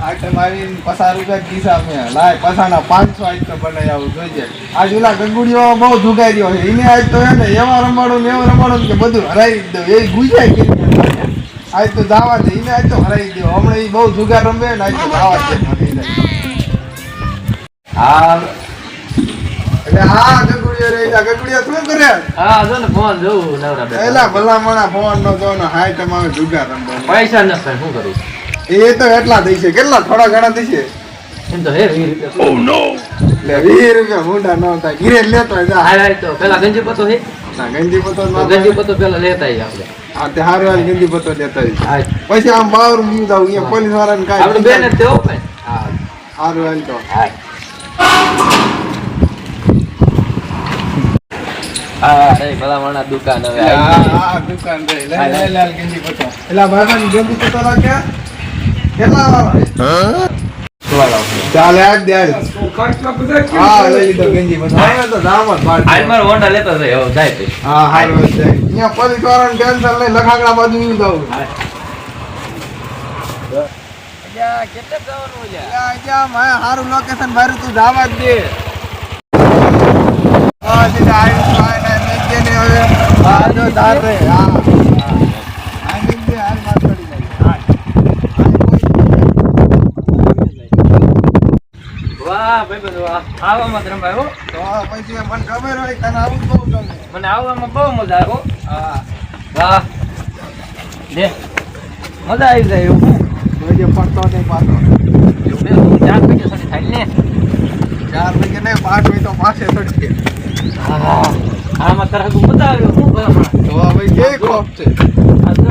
Item આવીને પચાસ રૂપિયા કિસ્સા લાય પસાના પાંચસો આઈટમ બનાવી આવું જોઈએ આજ ઓલા ગંગુડીઓ બહુ જુગાઈ રહ્યો છે એને આજ તો હે ને એવા રમાડું ને એવા રમાડું કે બધું હરાવી દઉં એ ગુજાય કરી આજ તો દાવા દે એને આજ તો હરાવી દો હમણાં એ બહુ જુગાર રમે ને આજ તો દાવા છે હા એટલે હા શું કરે હા જો ને ફોન જોઉં નવરા બેઠા. એલા ભલામણા ફોન નો જો ને હાઈ તમારે જુગાર રમવાનું. પૈસા નથી શું કરું? એ તો એટલા દઈશે કેટલા થોડા ઘણા દઈશે એમ તો હે વીસ રૂપિયા રૂપિયા મોટા ન થાય. ગીરે જ લેતો હોય જા. હાલ તો પેલા ગંજી પતો છે ના, ગંજી પતો ના ગંજી પતો પેલા લેતા આપણે. હા તે હારું હાલ ગંજી પતો લેતા આવી. પછી આમ બાવર થાવ અહીંયા પોલીસ વાળાને કાંઈ આપણે બેન જ તેવો હા હારું તો. હાલ. હા રે દુકાન હવે હા, હા, દુકાન. લે. એલા રાખ્યા? કેટલા? ચાલે, આજ દે, લઈ લીધો ગંજી પતો. હવે તો દામ જ પાડ હાલ મારો હોન્ડા લેતો હતો હવે જાય પછી હા, હારું જાય. અહીંયા પોલીસ વાળાને ટેન્શન લઈ લખાગડા બાજુ ઈ. કેટલે જવાનું અહીંયા મારે લોકેશન ભર્યું તું જવા જ દે હા, સીધા હાઈવે પર આવીને મેક દે ને હવે. હા, જો ધાર રે, હા. આવવામાં જ રમાય હો તો પછી મને ગમે હોય તને આવું બહુ ગમે. મને આવવામાં બહુ મજા આવ્યો હા. વાહ દે મજા આવી જાય એવું જોજે પડતો નહીં પાછો. એવું ચાર સુધી થાય ને ચાર વાગે નહીં, પાંચ વાગે તો પાસે જાય. હા આમાં તરફ મજા આવ્યો તો હવે ખોફ છે એટલે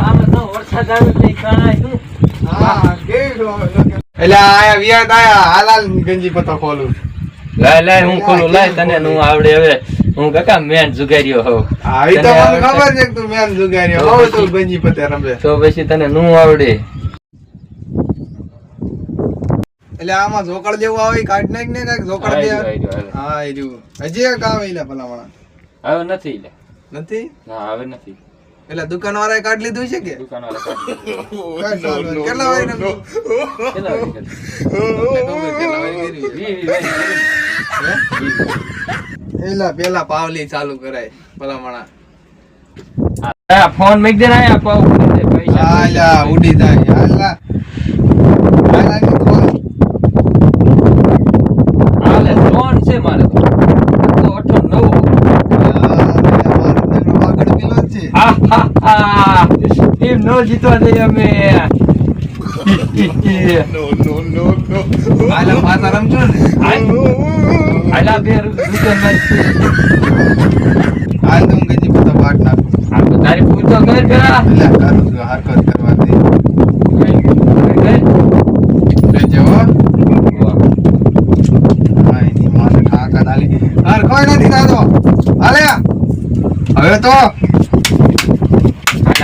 હા. એટલે આયા વિયાદ આયા હાલ હાલ ગંજી પતો ખોલું. લાય લાય હું ખોલું લાય તને નું આવડે હવે. હું કાકા મેન જુગાર્યો હોઉં. હા તો મને ખબર છે કે તું મેન જુગારી તો તું ગંજી પતે રમે. તો પછી તને નું આવડે? એટલે આમાં ઝોકડ જેવું આવે કાઢ નાખ ને કાંઈક ઝોકડ દે. હા એ રહ્યું. હજી એક આવે એટલે ભલામણ. હવે નથી લે નથી? ના હવે નથી. એટલે દુકાન વાળાએ કાર્ડ લીધું છે કે? દુકાન વાળા. કેટલા વાગે વાગે? એલા પેલા પાવલી ચાલુ કરાય ભલામણા. આ ફોન મેક દે ના પાવ પૈસા ઉડી જાય આલા આલા ની ખોલ હાલે ફોન છે મારે તો આ તો અઠો નવો મારો દીકરો આગળ પેલો જ છે હા હા હા એમ નો જીતવા દઈએ અમે આલા પાછા રમજો ને આલા બે રૂપિયા હાલ તો હું ગજી પતો પાટ નાખું આ તો તારી પૂછો કર પેલા એટલે કરું છું હરકત કરવા દે ડાલી. હરખો નથી થતો. હાલે. હવે તો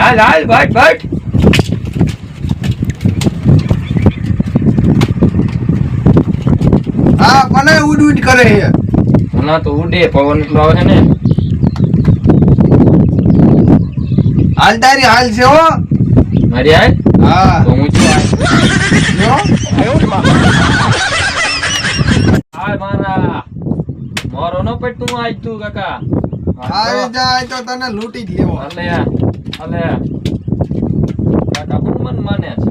હાલ હાલ બટ બટ હા મને ઉડ ઉડ કરે છે. ના તો ઉડે પવન એટલો આવે છે ને. હાલ તારી હાલ છે હો. મારી હાલ? હા. તો હું છું હાલ. મારા. મારો નો પેટ તું આજ તું કાકા. આવી જાય તો તને લૂંટી જ લેવો. અલે અલે કાકા હું મન માને છે.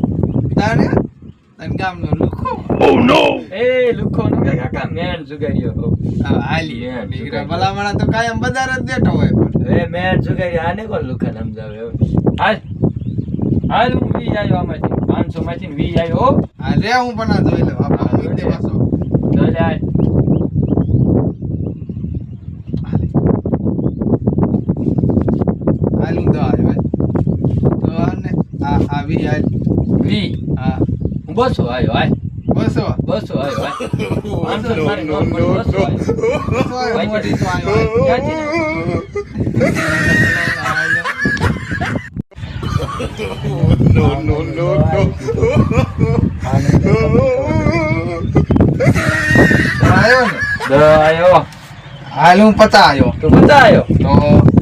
તારે તને ગામનો લુખો. એ લુખો નું કે કાકા મેન જુગાર્યો હાલી. દીકરા ભલામણા તો કાયમ બજાર જ બેઠો હોય પણ. એ મેન જુગાર્યો આને કોણ લુખા સમજાવે? હાલ. હાલ હું વી આવ્યો આમાંથી. પાંચસો માંથી ને વી આવ્યો હો હા રે હું પણ આ જોઈ લઉં. આપણે મૂકી દે પાછો. તો લે હાલ હાલ હું તો આવ્યો તો આને આ આવી હાલ વી હા. હું બસો આવ્યો આય બસો. બસો હાલ પાંચસો ને મારી નોટ પડી બસો બસો તો ને? દ હાલ હું પતા તો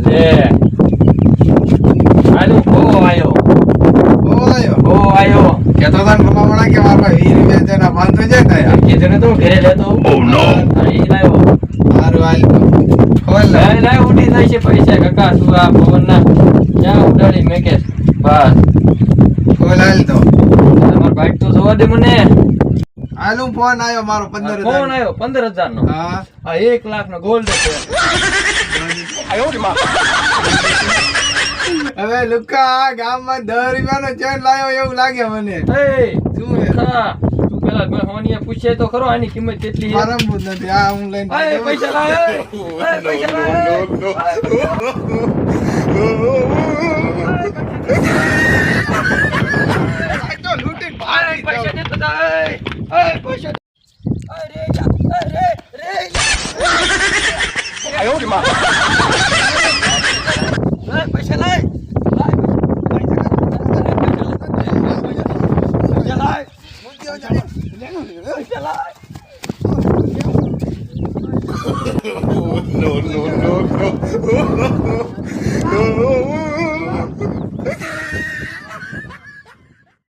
લે. હાલ હું ઓ ઓ આયો. કેતો હતા ને ભલામણા કે મારો પાસે વીસ રૂપિયા છે ને પાંચસો છે ને યાર. કીધું ને તું ઘરે લેતો. હા, ઈ લાવ્યો હારું હાલ. તો. ખોલ લાય લાય ઉડી જાય છે પૈસા કાકા તું આ પવનના? ક્યાં ઉડાડી મેકે બસ. ખોલ હાલ તો. તમાર બાઈક તો જોવા દે મને. હાલ ફોન આવ્યો મારો પંદર ફોન આયો આવ્યો પંદર હજાર નો હા આ એક લાખ નો ગોલ્ડ છે હવે લુકા ગામમાં દસ રૂપિયાનો ચેન લાવ્યો એવું લાગે મને. એ શું? તું પેલા મેં હોનીએ પૂછે તો ખરો આની કિંમત કેટલી છે? મારમવું જ નથી આ હું લઈને પૈસા પૈસા અય, પૈસા રે રે. લાય, lại no, no, no, no.